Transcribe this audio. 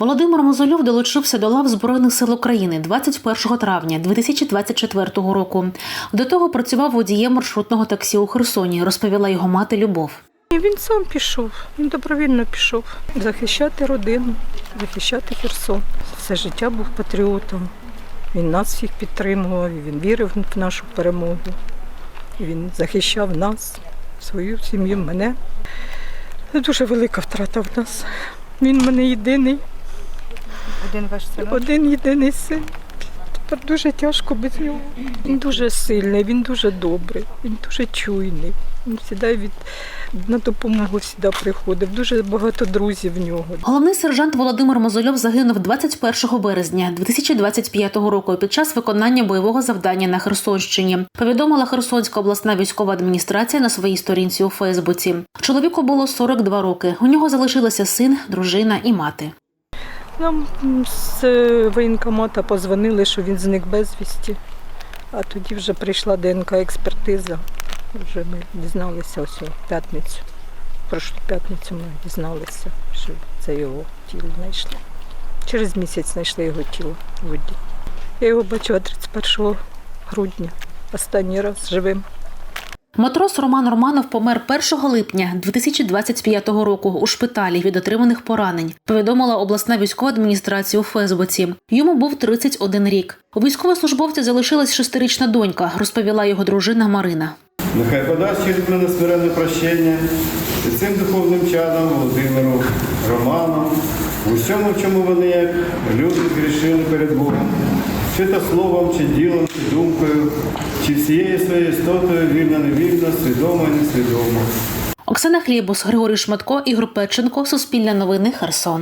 Володимир Мозольов долучився до лав Збройних сил України 21 травня 2024 року. До того працював водієм маршрутного таксі у Херсоні, розповіла його мати Любов. Він сам пішов, він добровільно пішов захищати родину, захищати Херсон. Все життя був патріотом. Він нас всіх підтримував, він вірив в нашу перемогу. Він захищав нас, свою сім'ю, мене. Це дуже велика втрата в нас. Він в мене єдиний, Один ваш синок? один єдиний син. Тепер дуже тяжко без нього. Він дуже сильний, він дуже добрий, він дуже чуйний. Він завжди від на допомогу завжди приходив. Дуже багато друзів в нього. Головний сержант Володимир Мозольов загинув 21 березня 2025 року під час виконання бойового завдання на Херсонщині. Повідомила Херсонська обласна військова адміністрація на своїй сторінці у Фейсбуці. Чоловіку було 42 роки. У нього залишилися син, дружина і мати. Нам з воєнкомата позвонили, що він зник безвісті. А тоді вже прийшла ДНК-експертиза. Вже ми дізналися ось у п'ятницю. Прошлу п'ятницю ми дізналися, що це його тіло знайшли. Через місяць знайшли його тіло в воді. Я його бачила 31 грудня, останній раз живим. Матрос Роман Романов помер 1 липня 2025 року у шпиталі від отриманих поранень. Повідомила обласна військова адміністрація у Фейсбуці. Йому був 31 рік. У військовослужбовця залишилась шестирічна донька, розповіла його дружина Марина. Нехай подасть через мене смиренне прощення і цим духовним чадом Володимиру Роману, усьому, в чому вони як люди згрішили перед Богом, чи то словом, чи ділом, чи думкою, чи всією своєю істотою, вільно, невільно, свідомо несвідомо. Оксана Хлібус, Григорій Шматко, Ігор Печенко, Суспільне новини, Херсон.